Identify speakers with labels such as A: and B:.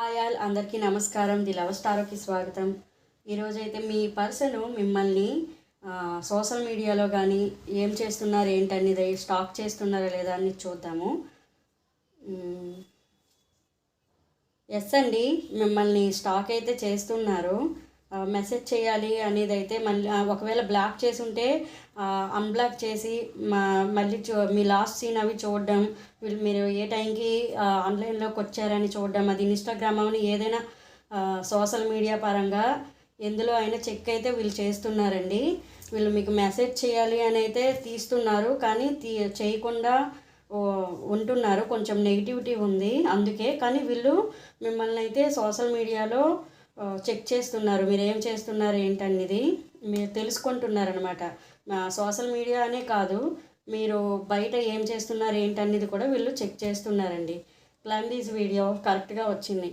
A: Hi all అందరికీ నమస్కారం. The love స్టార్కి స్వాగతం. ఈరోజైతే మీ పర్సన్ మిమ్మల్ని సోషల్ మీడియాలో కానీ ఏం చేస్తున్నారు ఏంటనేది స్టాక్ చేస్తున్నారా లేదా అని చూద్దాము. ఎస్ అండి మిమ్మల్ని స్టాక్ అయితే చేస్తున్నారు. మెసేజ్ చేయాలి అనేది అయితే మళ్ళీ ఒకవేళ బ్లాక్ చేసి ఉంటే అన్బ్లాక్ చేసి మా మళ్ళీ చూ మీ లాస్ట్ సీన్ అవి చూడడం వీళ్ళు మీరు ఏ టైంకి ఆన్లైన్లోకి వచ్చారని చూడడం అది ఇన్స్టాగ్రామ్ అని ఏదైనా సోషల్ మీడియా పరంగా ఎందులో అయినా చెక్ అయితే వీళ్ళు చేస్తున్నారండి. వీళ్ళు మీకు మెసేజ్ చేయాలి అని అయితే తీస్తున్నారు కానీ తీ చేయకుండా ఉంటున్నారు. కొంచెం నెగిటివిటీ ఉంది అందుకే కానీ వీళ్ళు మిమ్మల్ని అయితే సోషల్ మీడియాలో చెక్ చేస్తున్నారు. మీరు ఏం చేస్తున్నారు ఏంటనేది మీరు తెలుసుకుంటున్నారనమాట సోషల్ మీడియా అనే కాదు మీరు బయట ఏం చేస్తున్నారు ఏంటనేది కూడా వీళ్ళు చెక్ చేస్తున్నారండి. ప్లాన్ దీస్ వీడియో కరెక్ట్గా వచ్చింది.